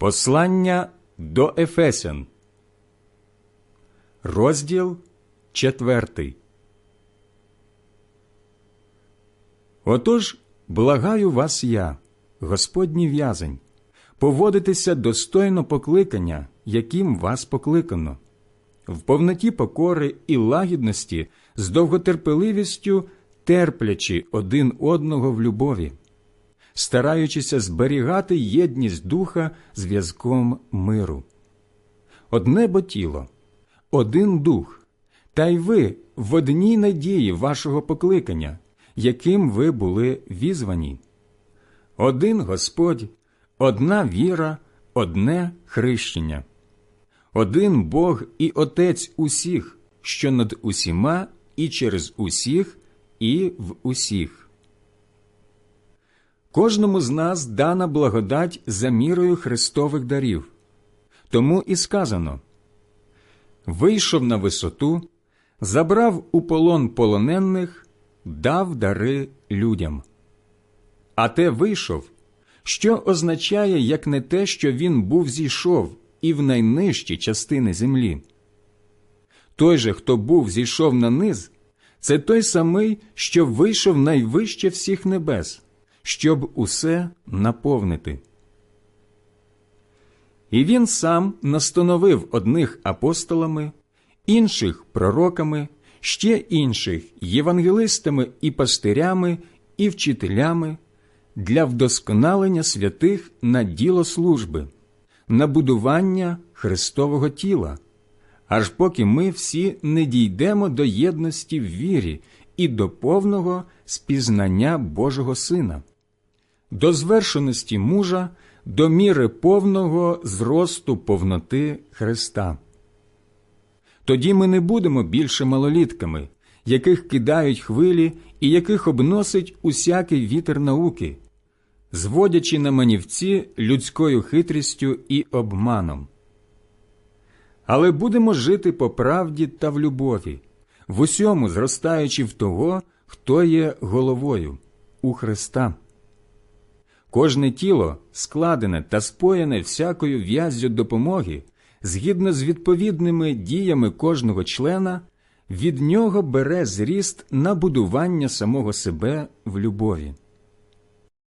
Послання до Ефесян, розділ четвертий. Отож, благаю вас я, Господній в'язень, поводитися достойно покликання, яким вас покликано, в повноті покори і лагідності, з довготерпеливістю терплячи один одного в любові стараючися зберігати єдність духа зв'язком миру. Одне бо тіло, один дух, та й ви в одній надії вашого покликання, яким ви були візвані. Один Господь, одна віра, одне хрещення, один Бог і Отець усіх, що над усіма і через усіх, і в усіх. Кожному з нас дана благодать за мірою Христових дарів. Тому і сказано вийшов на висоту, забрав у полон полонених, дав дари людям. А те вийшов, що означає, як не те, що він був зійшов і в найнижчі частини землі. Той же, хто був зійшов на низ, це той самий, що вийшов найвище всіх небес щоб усе наповнити. І він сам настановив одних апостолами, інших пророками, ще інших євангелистами і пастирями і вчителями для вдосконалення святих на діло служби, на будування Христового тіла, аж поки ми всі не дійдемо до єдності в вірі і до повного спізнання Божого Сина до звершеності мужа, до міри повного зросту повноти Христа. Тоді ми не будемо більше малолітками, яких кидають хвилі і яких обносить усякий вітер науки, зводячи на манівці людською хитрістю і обманом. Але будемо жити по правді та в любові, в усьому зростаючи в того, хто є головою у Христа. Кожне тіло складене та споєне всякою в'яззю допомоги, згідно з відповідними діями кожного члена, від нього бере зріст на будування самого себе в любові.